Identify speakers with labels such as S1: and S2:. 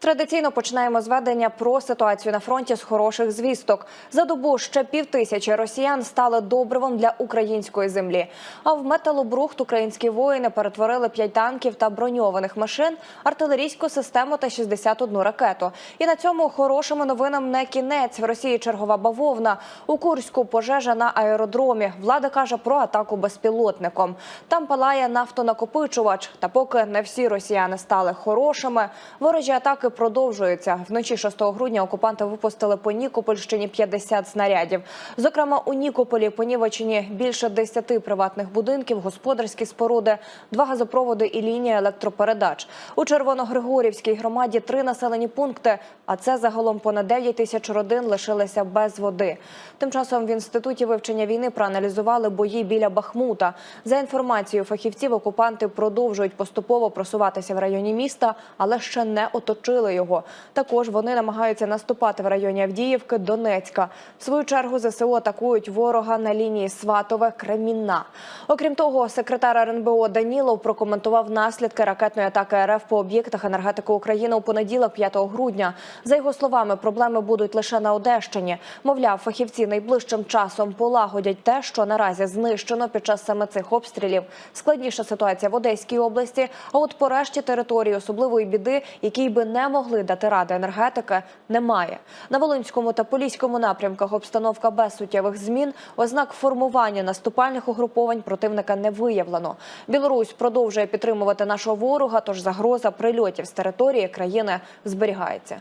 S1: Традиційно починаємо з ведення про ситуацію на фронті з хороших звісток. За добу ще півтисячі росіян стали добривом для української землі. А в металобрухт українські воїни перетворили п'ять танків та броньованих машин, артилерійську систему та 61 ракету. І на цьому хорошими новинам не кінець. В Росії чергова бавовна. У Курську пожежа на аеродромі. Влада каже про атаку безпілотником. Там палає нафтонакопичувач. Та поки не всі росіяни стали хорошими, ворожі атаки продовжуються. Вночі 6 грудня окупанти випустили по Нікопольщині 50 снарядів. Зокрема, у Нікополі понівечені більше 10 приватних будинків, господарські споруди, два газопроводи і лінія електропередач. У Червоногригорівській громаді три населені пункти, а це загалом понад 9 тисяч родин лишилися без води. Тим часом в інституті вивчення війни проаналізували бої біля Бахмута. За інформацією фахівців, окупанти продовжують поступово просуватися в районі міста, але ще не оточили його. Також вони намагаються наступати в районі Авдіївки, Донецька. В свою чергу ЗСУ атакують ворога на лінії Сватове Кремінна. Окрім того, секретар РНБО Данілов прокоментував наслідки ракетної атаки РФ по об'єктах енергетики України у понеділок, 5 грудня. За його словами, проблеми будуть лише на Одещині. Мовляв, фахівці найближчим часом полагодять те, що наразі знищено під час саме цих обстрілів. Складніша ситуація в Одеській області. А от по решті території особливої біди, якій би не могли дати ради енергетики, немає. На Волинському та Поліському напрямках обстановка без суттєвих змін. Ознак формування наступальних угруповань противника не виявлено. Білорусь продовжує підтримувати нашого ворога, тож загроза прильотів з території країни зберігається.